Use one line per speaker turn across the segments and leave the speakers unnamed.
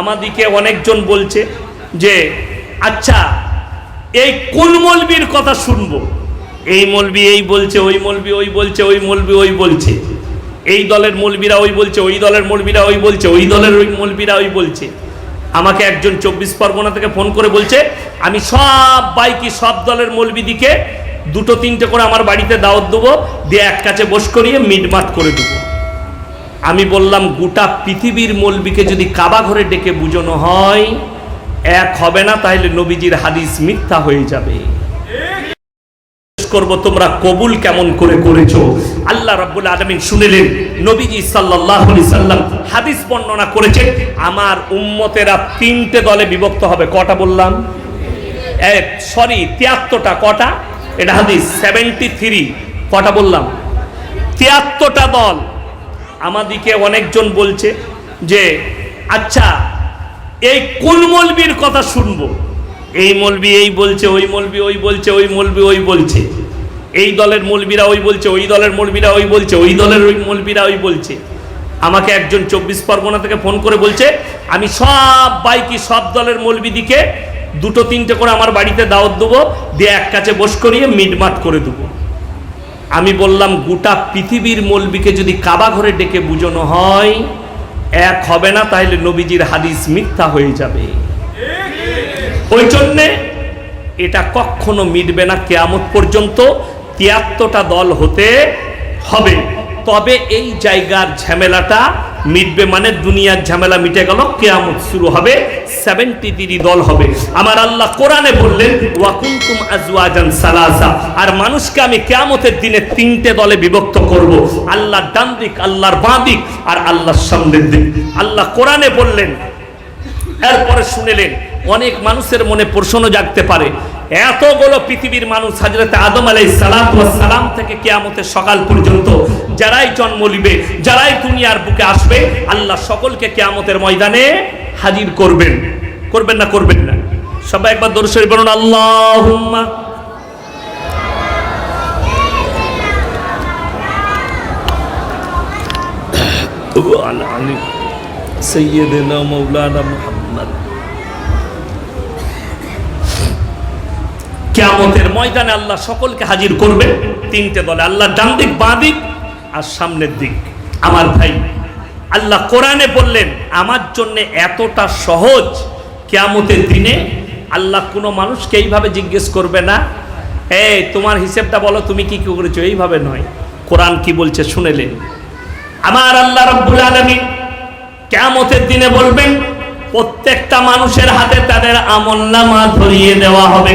আমাদিকে অনেকজন বলছে যে আচ্ছা এই কোন মলবির কথা শুনব? এই মলবি এই বলছে, ওই মলবি ওই বলছে, ওই মলবি ওই বলছে। এই দলের মলবিরা ওই বলছে, ওই দলের মলবিরা ওই বলছে, ওই দলের ওই মলবিরা ওই বলছে। আমাকে একজন চব্বিশ পরগনা থেকে ফোন করে বলছে, আমি সব বাইকি, সব দলের মলবিদিকে দুটো, তিনটে করে আমার বাড়িতে দাওয়াত দেবো, দিয়ে এক কাছে বস করিয়ে মিটমাট করে দেবো। আমি বললাম, গোটা পৃথিবীর মলবিকে যদি কাবা ঘরে ডেকে বুঝানো হয়, এক হবে না তাহলে নবীজির হাদিস মিথ্যা হয়ে যাবে। করব, তোমরা কবুল কেমন করে করেছ? আল্লাহ রাব্বুল আলামিন শুনিলেন, নবীজি সাল্লাল্লাহু আলাইহি সাল্লাম হাদিস বর্ণনা করেছেন, আমার উম্মতেরা তিনটে দলে বিভক্ত হবে। কটা বললাম? এক, সরি, তিয়াত্তরটা। কটা? এটা হাদিস সেভেন্টি থ্রি কটা বললাম? তিয়াত্তরটা দল। আমাদিকে অনেকজন বলছে যে আচ্ছা এই কোন মলবির কথা শুনব? এই মলবি এই বলছে, ওই মলবি ওই বলছে, ওই মলবি ওই বলছে। এই দলের মলবিরা ওই বলছে, ওই দলের মলবিরা ওই বলছে, ওই দলের ওই মলবিরা ওই বলছে। আমাকে একজন চব্বিশ পরগনা থেকে ফোন করে বলছে, আমি সব বাইকি, সব দলের মলবিদিকে দুটো, তিনটে করে আমার বাড়িতে দাওয়াত দেবো, দিয়ে এক কাছে বস করিয়ে মিটমাট করে দেবো। আমি বললাম, গোটা পৃথিবীর মলবিকে যদি কাবা ঘরে ডেকে বুঝানো হয়, এক হবে না তাহলে নবীজির হাদিস মিথ্যা হয়ে যাবে। ওই জন্যে এটা কখনো মিটবে না, কেয়ামত পর্যন্ত তিয়াত্তরটা দল হতে হবে। তবে এই জায়গার ঝামেলাটা মিটবে মানে দুনিয়ার ঝামেলা মিটে গেল, কেয়ামত শুরু হবে সেভেন্টি দল হবে। আমার আল্লাহ কোরআনে বললেন ওয়াকুন্তুম আজওয়াজান সালাসা আর মানুষকে আমি কেয়ামতের দিনে তিনটে দলে বিভক্ত করব। আল্লাহর ডান দিক, আল্লাহর বাঁ দিক আর আল্লাহর সামনের দিক। আল্লাহ কোরআনে বললেন, এরপরে শুনেলেন, অনেক মানুষের মনে প্রশ্ন জাগতে পারে এতগুলো পৃথিবীর মানুষ হাজরতে আদম আলাই সালাম থেকে কেয়ামতের সকাল পর্যন্ত যারাই জন্ম নিবে, যারাই দুনিয়ার বুকে আসবে, আল্লাহ সকলকে কেয়ামতের ময়দানে হাজির করবেন। করবেন না করবেন না? সবাই একবার দর্শক বলুন আল্লাহ সৈয়দনা মৌলানা মুহাম্মদ। কেয়ামতের ময়দানে আল্লাহ সকলকে হাজির করবে। তিনটে দলে, আল্লাহ ডান দিক, বাঁ দিক আর সামনের দিক। আমার ভাই, আল্লাহ কোরআনে বললেন, আমার জন্য এতটা সহজ কেয়ামতের দিনে আল্লাহ কোনো মানুষকে এইভাবে জিজ্ঞেস করবে না, এই, তোমার হিসেবটা বলো, তুমি কি কি করেছ? এইভাবে নয়। কোরআন কি বলছে শুনেলেন আমার আল্লাহ রব্বুল আলমী কেয়ামতের দিনে বলবেন, প্রত্যেকটা মানুষের হাতে তাদের আমল নামা ধরিয়ে দেওয়া হবে।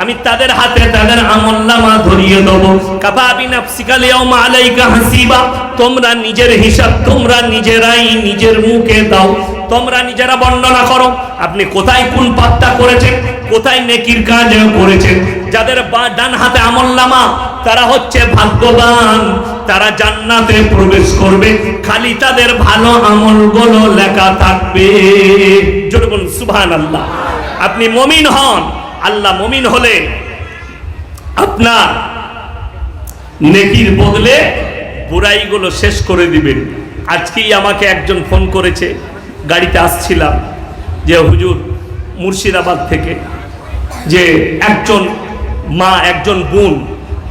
আমি তাদের হাতে তাদের আমলনামা ধরিয়ে দেবো। হাসিবা, তোমরা নিজের হিসাব, তোমরা নিজেরাই নিজের মুখে দাও। তোমরা নিজেরা বর্ণনা করো, আপনি কোথায় কোন পাপটা করেছেন, কোথায় নেকির কাজ করেছেন। যাদের ডান হাতে আমলনামা তারা হচ্ছে ভাগ্যবান, তারা জান্নাতে প্রবেশ করবে। খালি তাদের ভালো আমলগুলো লেখা থাকবে। বলুন, সুবহানাল্লাহ। আপনি মমিন হন, আল্লাহ মমিন হলে আপনার নেকির বদলে বুড়াইগুলো শেষ করে দিবেন। আজকেই আমাকে একজন ফোন করেছে, গাড়িতে আসছিলাম, যে হুজুর মুর্শিদাবাদ থেকে, যে একজন মা, একজন বোন,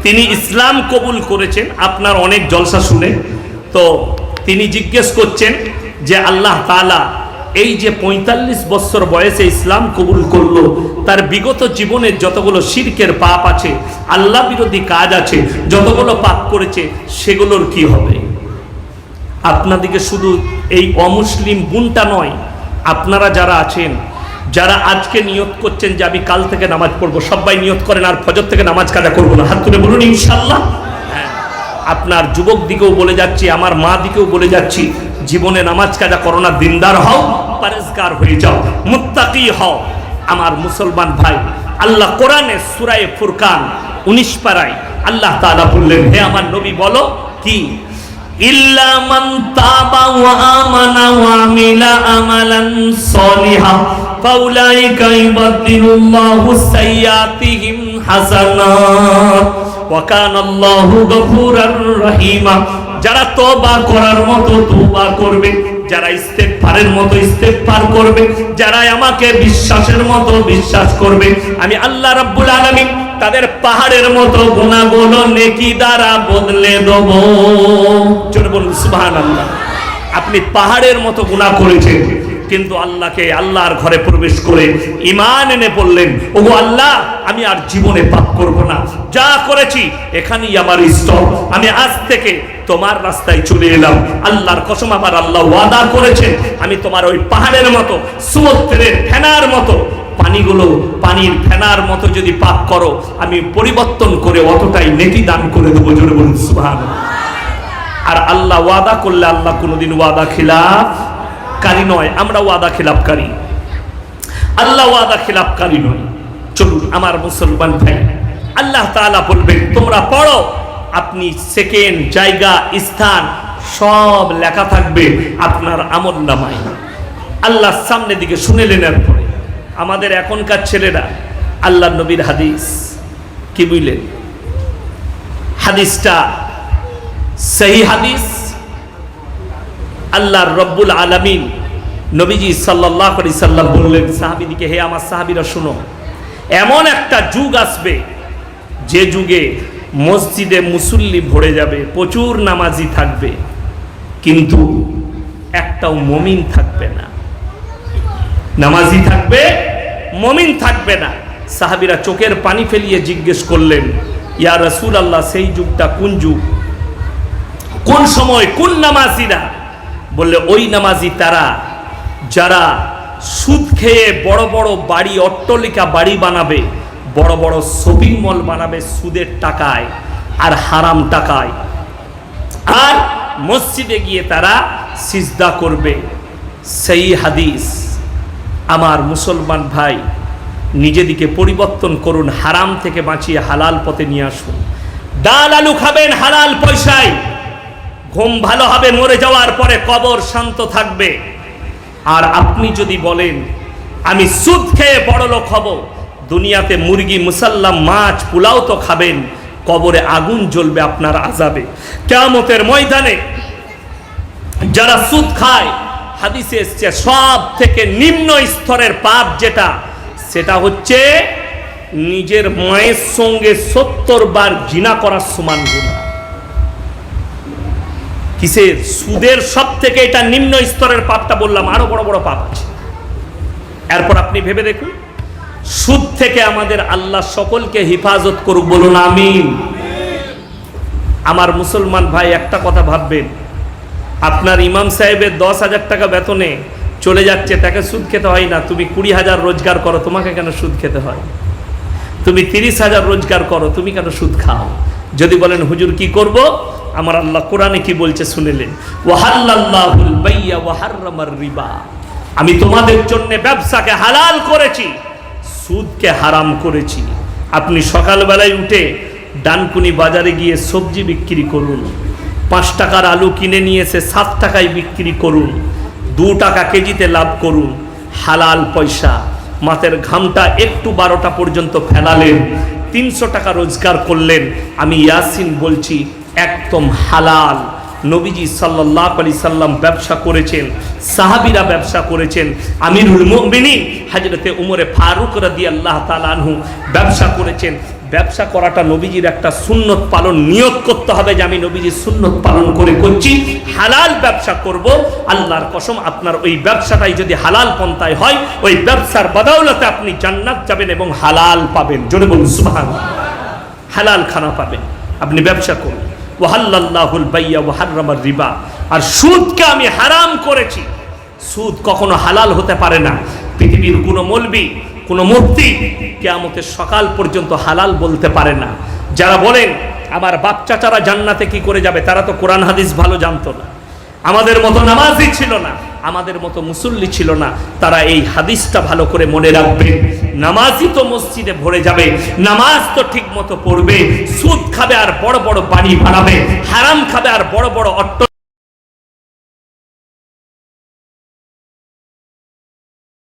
তিনি ইসলাম কবুল করেছেন, আপনার অনেক জলসা শুনে। তো তিনি জিজ্ঞেস করছেন যে আল্লাহ তাআলা এই যে পঁয়তাল্লিশ বছর বয়সে ইসলাম কবুল করল, তার বিগত জীবনের যতগুলো শিরকের পাপ আছে, আল্লাহ বিরোধী কাজ আছে, যতগুলো পাপ করেছে, সেগুলোর কি হবে? আপনাদিকে শুধু এই অমুসলিম বোনটা নয়, আপনারা যারা আছেন, যারা আজকে নিয়ত করছেন যে আমি কাল থেকে নামাজ পড়ব, সবাই নিয়ত করেন আর ফজর থেকে নামাজ কাজা করব না। হাত তুলে বলুন ইনশাল্লাহ হ্যাঁ। আপনার যুবক দিকেও বলে যাচ্ছি, আমার মা দিকেও বলে যাচ্ছি, জীবনে নামাজ কাজা করো না, দিনদার হও। পারেজগার হয়ে যাও, মুত্তাকি হও। আমার মুসলমান ভাই, আল্লাহ কোরআনে সুরায়ে ফুরকান উনিশ পাড়ায় আল্লাহ তাআলা বললেন, হে আমার নবী বলো কি? ইল্লা মান তাবা রহিমা, যারা তওবা করার মতো তওবা করবে যারা স্টেপ পারের মতো স্টেপ পার করবে যারা আমাকে বিশ্বাসের মতো বিশ্বাস করবে, আমি আল্লাহ রাব্বুল আলামিন তাদের পাহাড়ের মতো গুণাগুণ নেকি দ্বারা বদলে দেব। চলে বলুন, সুবহানাল্লাহ। আপনি পাহাড়ের মতো গুণা করেছেন। কিন্তু আল্লাহকে আল্লাহর ঘরে প্রবেশ করে ইমান এনে বললেন, ওগো আল্লাহ, আমি আর জীবনে পাপ করব না। যা করেছি, এখানেই আমার স্তর আমি আজ থেকে তোমার রাস্তায় চলে এলাম। আল্লাহর কসম আমার আল্লাহ ওয়াদা করেছে আমি তোমার ওই পাহাড়ের মতো, সমুদ্রের ফেনার মতো, পানিগুলো পানির ফেনার মতো যদি পাপ করো, আমি পরিবর্তন করে অতটাই নেটি দান করে দেবো, জোরে বলুন, সুবহানাল্লাহ। আর আল্লাহ ওয়াদা করলে আল্লাহ কোনোদিন ওয়াদা খিলাফ কারি নয়, আমরা ওয়াদা খিলাফকারী আল্লাহ ওয়াদা খিলাফকারী নয় চলুন, আমার মুসলমান ভাই, আল্লাহ তাআলা বলবেন, তোমরা পড়ো, আপনি সেকেন্ড জায়গা, স্থান, সব লেখা থাকবে আপনার আমল নামায়। আল্লাহর সামনে দিকে শুনেলেন এরপরে। আমাদের এখনকার ছেলেরা, আল্লাহ নবীর হাদিস, কি বুঝলেন? হাদিসটা সেই হাদিস আল্লাহর রব্বুল আলামিন নবীজি সাল্লাহ আলি সাল্লাম বললেন সাহাবিদিকে হে আমার সাহাবিরা, শুনো। এমন একটা যুগ আসবে, যে যুগে মসজিদে মুসল্লি ভরে যাবে, প্রচুর নামাজি থাকবে, কিন্তু একটাও মমিন থাকবে না। নামাজি থাকবে, মমিন থাকবে না। সাহাবিরা চোখের পানি ফেলিয়ে জিজ্ঞেস করলেন, ইয়া রসুল আল্লাহ সেই যুগটা কোন যুগ? কোন সময় কোন নামাজিরা বললে, ওই নামাজি তারা যারা সুদ খেয়ে বড় বড় বাড়ি, অট্টলিকা বাড়ি বানাবে, বড় বড় শপিং মল বানাবে সুদের টাকায় আর হারাম টাকায়। আর মসজিদে গিয়ে তারা সিজদা করবে। সেই হাদিস আমার মুসলমান ভাই নিজেদিকে পরিবর্তন করুন, হারাম থেকে বাঁচিয়ে হালাল পথে নিয়ে আসুন। ডাল আলু খাবেন হালাল পয়সায়। ঘুম ভালো হবে, মরে যাওয়ার পরে কবর শান্ত থাকবে। আর আপনি যদি বলেন, আমি সুদ খেয়ে বড় লোক হব, দুনিয়াতে মুরগি, মুসাল্লাম, মাছ, পোলাও তো খাবেন, কবরে আগুন জ্বলবে আপনার আজাবে। কেয়ামতের ময়দানে যারা সুদ খায়, হাদিসে এসছে সব থেকে নিম্ন স্তরের পাপ যেটা, সেটা হচ্ছে নিজের মায়ের সঙ্গে সত্তর বার জিনা করার সমান গুণা কিসের? সুদের সব থেকে এটা নিম্ন স্তরের পাপটা বললাম, আরও বড় বড় পাপ আছে। এরপর আপনি ভেবে দেখুন, সুদ থেকে আমাদের আল্লাহ সকলকে হেফাজত করুক বলুন, আমিন। আমার মুসলমান ভাই, একটা কথা ভাববেন, আপনার ইমাম সাহেবের দশ হাজার টাকা বেতনে চলে যাচ্ছে, তাকে সুদ খেতে হয় না, তুমি কুড়ি হাজার রোজগার করো, তোমাকে কেন সুদ খেতে হয়? তুমি তিরিশ হাজার রোজগার করো, তুমি কেন সুদ খাও? যদি বলেন, হুজুর, কি করব? আমার আল্লাহ কোরআনে কি বলছে শুনেলেন রিবা। আমি তোমাদের জন্য ব্যবসাকে হালাল করেছি, সুদকে হারাম করেছি। আপনি সকালবেলায় উঠে ডানকুনি বাজারে গিয়ে সবজি বিক্রি করুন, পাঁচ টাকার আলু কিনে নিয়ে এসে সাত টাকায় বিক্রি করুন, দু টাকা কেজিতে লাভ করুন, হালাল পয়সা। মাথের ঘামটা একটু বারোটা পর্যন্ত ফেলালেন তিনশো টাকা রোজগার করলেন। আমি ইয়াসিন বলছি, একদম হালাল। নবীজি সাল্লাহ আলি সাল্লাম ব্যবসা করেছেন, সাহাবিরা ব্যবসা করেছেন। আমিরুল মোমিনী হাজরতে উমরে ফারুক রাদি আল্লাহ তালানহু ব্যবসা করেছেন। ব্যবসা করাটা নবীজির একটা সুন্নত পালন নিয়োগ করতে হবে যে আমি নবীজির সুন্নত পালন করে করছি। হালাল ব্যবসা করব, আল্লাহর কসম আপনার ওই ব্যবসাটাই যদি হালাল পন্থায় হয়, ওই ব্যবসার বদৌলতে আপনি জান্নাত যাবেন এবং হালাল পাবেন। জোরে বলুন সুবহান হালাল খানা পাবেন। আপনি ব্যবসা করুন। ওয়াহাল্লাহুল বাইয়া ওয়াহার্রামার রিবা। আর সুদকে আমি হারাম করেছি। সুদ কখনো হালাল হতে পারে না। পৃথিবীর কোনো মলবি কোনো মুক্তি কেয়ামতের সকাল পর্যন্ত হালাল বলতে পারে না। যারা বলেন, আমার বাপ চাচারা জান্নাতে কি করে যাবে? তারা তো কোরআন হাদিস ভালো জানতো না। আমাদের মতো নামাজই ছিল না, আমাদের মতো মুসল্লি ছিল না। তারা এই হাদিসটা ভালো করে মনে রাখবে। নামাজই তো মসজিদে ভরে যাবে, নামাজ তো ঠিক মতো পড়বে, সুদ খাবে আর বড় বড় বাড়ি বাড়াবে হারাম খাবে আর বড় বড় অট্ট